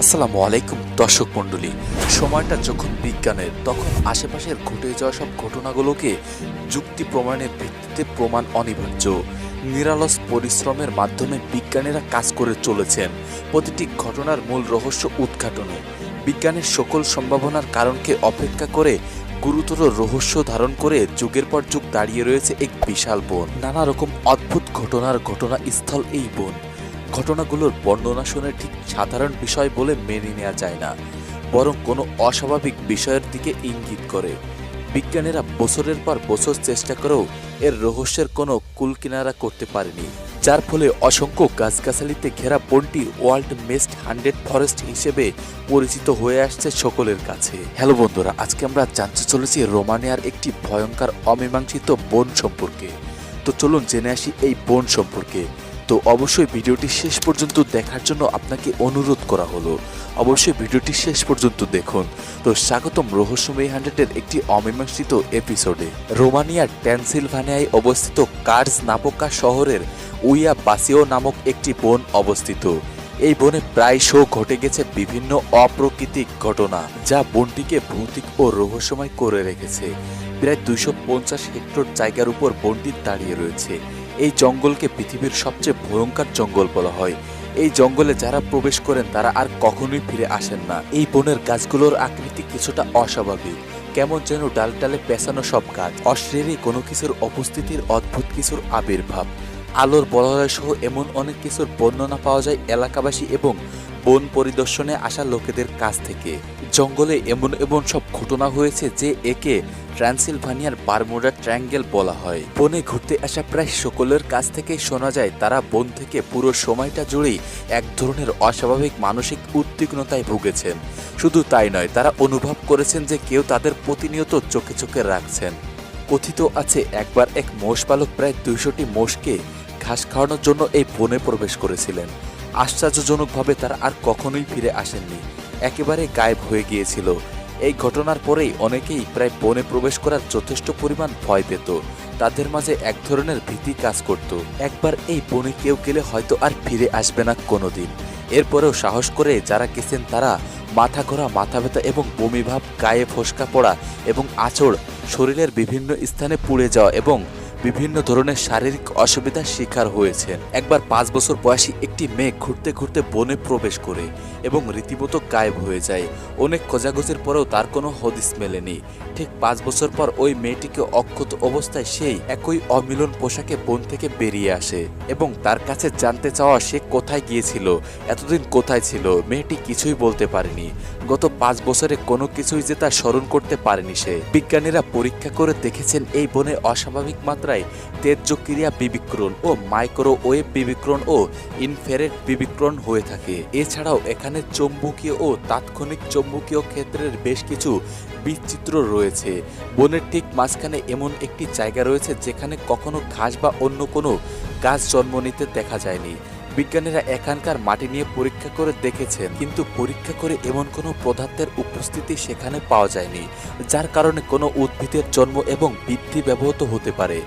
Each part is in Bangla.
আসসালামু আলাইকুম, দর্শক মণ্ডলী। সময়টা যখন বিজ্ঞানের, তখন আশেপাশের ঘটে যাওয়া সব ঘটনাগুলোকে যুক্তি প্রমাণের ভিত্তিতে প্রমাণ অনিবার্য। নিরালস পরিশ্রমের মাধ্যমে বিজ্ঞানীরা কাজ করে চলেছেন। প্রতিটি ঘটনার মূল রহস্য উদ্ঘাটনে। বিজ্ঞানের সকল সম্ভাবনার কারণকে অপেক্ষা করে গুরুতর রহস্য ধারণ করে যুগের পর যুগ দাঁড়িয়ে রয়েছে এক বিশাল বন। নানা রকম অদ্ভুত ঘটনার ঘটনা স্থল এই বন। ঘটনাগুলোর বর্ণনা শুনে ঠিক সাধারণ বিষয় বলে মেনে নেওয়া যায় না, বরং কোনো অস্বাভাবিক বিষয়ের দিকে ইঙ্গিত করে। বিজ্ঞানীরা বছরের পর বছর চেষ্টা করেও এর রহস্যের কোনো কুলকিনারা করতে পারেনি, যার ফলে অসংখ্য গাছগাছালিতে ঘেরা বনটি ওয়ার্ল্ড মেস্ট হান্ড্রেড ফরেস্ট হিসেবে পরিচিত হয়ে আসছে সকলের কাছে। হ্যালো বন্ধুরা, আজকে আমরা জানতে চলেছি রোমানিয়ার একটি ভয়ঙ্কর অমীমাংসিত বন সম্পর্কে। তো চলুন জেনে আসি এই বন সম্পর্কে। তো অবশ্যই ভিডিওটি শেষ পর্যন্ত দেখার জন্য আপনাকে অনুরোধ করা হলো। অবশ্যই ভিডিওটি শেষ পর্যন্ত দেখুন। তো স্বাগতম রহস্যময়ী হান্ড্রেডের একটি অমীমাংসিত এপিসোডে। রোমানিয়ার ট্যানসিলভানিয়ায় অবস্থিত কার্স নাপোকা শহরের উইয়া বাসিও নামক একটি বন অবস্থিত। এই বনে প্রায়শ ঘটে গেছে বিভিন্ন অপ্রাকৃতিক ঘটনা, যা বনটিকে ভৌতিক ও রহস্যময় করে রেখেছে। প্রায় দুইশো পঞ্চাশ হেক্টর জায়গার উপর বনটি দাঁড়িয়ে রয়েছে। এই জঙ্গলকে পৃথিবীর সবচেয়ে ভয়ঙ্কর জঙ্গল বলা হয়। এই জঙ্গলে যারা প্রবেশ করেন, তারা আর কখনোই ফিরে আসেন না। এই বনের গাছগুলোর আকৃতি কিছুটা অস্বাভাবিক। কেমন যেন ডাল ডালে পেঁচানো সব গাছ। অশ্রেরী কোনো কিছুর উপস্থিতির অদ্ভুত কিছুর আবির্ভাব। আলোর বলয় সহ এমন অনেক কিছুর বর্ণনা পাওয়া যায় এলাকাবাসী এবং বন পরিদর্শনে আসা লোকেদের কাছ থেকে। জঙ্গলে এমন এমন সব ঘটনা হয়েছে যে একে ট্রান্সিলভানিয়ার বারমুডা ট্রায়াঙ্গেল বলা হয়। বনে ঘুরতে আসা প্রায় সকলের কাছ থেকে শোনা যায়, তারা বন থেকে পুরো সময়টা জুড়েই এক ধরনের অস্বাভাবিক মানসিক উদ্বিগ্নতায় ভুগেছেন। শুধু তাই নয়, তারা অনুভব করেছেন যে কেউ তাদের প্রতিনিয়ত চোখে চোখে রাখছেন। কথিত আছে, একবার এক মোষ পালক প্রায় দুইশোটি মোষকে ঘাস খাওয়ানোর জন্য এই বনে প্রবেশ করেছিলেন। আশ্চর্যজনকভাবে তারা আর কখনোই ফিরে আসেননি। একেবারে গায়েব হয়ে গিয়েছিল। এই ঘটনার পরেই অনেকেই প্রায় বনে প্রবেশ করার যথেষ্ট পরিমাণ ভয় পেত। তাদের মাঝে এক ধরনের ভীতি কাজ করত। একবার এই বনে কেউ গেলে হয়তো আর ফিরে আসবে না কোনোদিন। এরপরেও সাহস করে যারা গেছেন তারা মাথা ঘোরা, মাথা ব্যথা এবং বমিভাব গায়ে ফসকা পড়া এবং আঁচড় শরীরের বিভিন্ন স্থানে পুড়ে যাওয়া এবং বিভিন্ন ধরনের শারীরিক অসুবিধার শিকার হয়েছেন। একবার পাঁচ বছর বয়সী একটি মেয়ে ঘুরতে ঘুরতে বনে প্রবেশ করে এবং রীতিমতো গায়েব হয়ে যায়। অনেক খোঁজাখুঁজির পরেও তার কোনো হদিস মেলেনি। ঠিক পাঁচ বছর পর ওই মেয়েটিকে অক্ষত অবস্থায় সেই একই অমিলন পোশাকে বন থেকে বেরিয়ে আসে এবং তার কাছে জানতে চাওয়া সে কোথায় গিয়েছিল, এতদিন কোথায় ছিল, মেয়েটি কিছুই বলতে পারেনি। গত পাঁচ বছরে কোনো কিছুই যে তা স্মরণ করতে পারেনি সে। বিজ্ঞানীরা পরীক্ষা করে দেখেছেন এই বনে অস্বাভাবিক মাত্রায় তেজক্রিয়া বিবিক্রণ ও মাইক্রোওয়েভ বিবিক্রণ ও ইনফেরেট বিবিক্রণ হয়ে থাকে। এছাড়াও এখানে চৌম্বকীয় ও তাৎক্ষণিক চৌম্বকীয় ক্ষেত্রের বেশ কিছু বিচিত্র রয়েছে। বনের ঠিক মাঝখানে এমন একটি জায়গা রয়েছে যেখানে কখনো ঘাস বা অন্য কোনো গাছ জন্ম নিতে দেখা যায়নি। বিজ্ঞানীরা এখানকার মাটি নিয়ে পরীক্ষা করে দেখেছেন, কিন্তু পরীক্ষা করে এমন কোনো পদার্থের উপস্থিতি সেখানে পাওয়া যায়নি, যার কারণে কোনো উদ্ভিদের জন্ম এবং বৃদ্ধি ব্যবহৃত হতে পারে।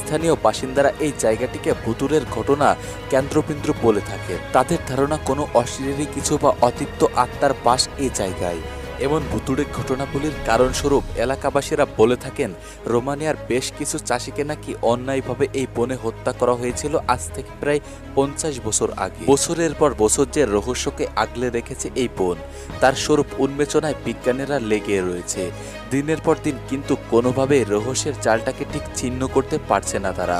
স্থানীয় বাসিন্দারা এই জায়গাটিকে ভুতুরের ঘটনা কেন্দ্রবিন্দু বলে থাকে তাদের ধারণা কোনো অশরীরী কিছু বা অতিপ্ত আত্মার বাস এই জায়গায়। এমন ভুতুড়ে ঘটনাগুলির কারণস্বরূপ এলাকাবাসীরা বলে থাকেন, রোমানিয়ার বেশ কিছু চাষিকে নাকি অন্যায়ভাবে এই বনে হত্যা করা হয়েছিল আজ থেকে প্রায় পঞ্চাশ বছর আগে। বছরের পর বছর যে রহস্যকে আগলে রেখেছে এই বন, তার স্বরূপ উন্মেচনায় বিজ্ঞানীরা লেগে রয়েছে। দিনের পর দিন কিন্তু কোনোভাবে রহস্যের চালটাকে ঠিক চিহ্ন করতে পারছে না তারা।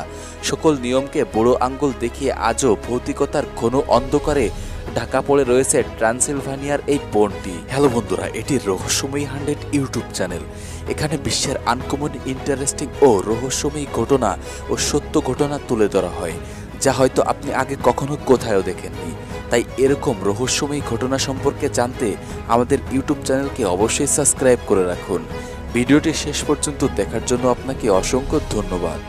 সকল নিয়মকে বুড়ো আঙ্গুল দেখিয়ে আজও ভৌতিকতার ঘন অন্ধকারে ঢাকা পড়ে রয়েছে ট্রান্সিলভানিয়ার এই বনটি। হ্যালো বন্ধুরা, এটি রহস্যময়ী হান্ড্রেড ইউটিউব চ্যানেল। এখানে বিশ্বের আনকমন ইন্টারেস্টিং ও রহস্যময়ী ঘটনা ও সত্য ঘটনা তুলে ধরা হয়, যা হয়তো আপনি আগে কখনো কোথায়ও দেখেননি। তাই এরকম রহস্যময়ী ঘটনা সম্পর্কে জানতে আমাদের ইউটিউব চ্যানেলকে অবশ্যই সাবস্ক্রাইব করে রাখুন। ভিডিওটি শেষ পর্যন্ত দেখার জন্য আপনাকে অসংখ্য ধন্যবাদ।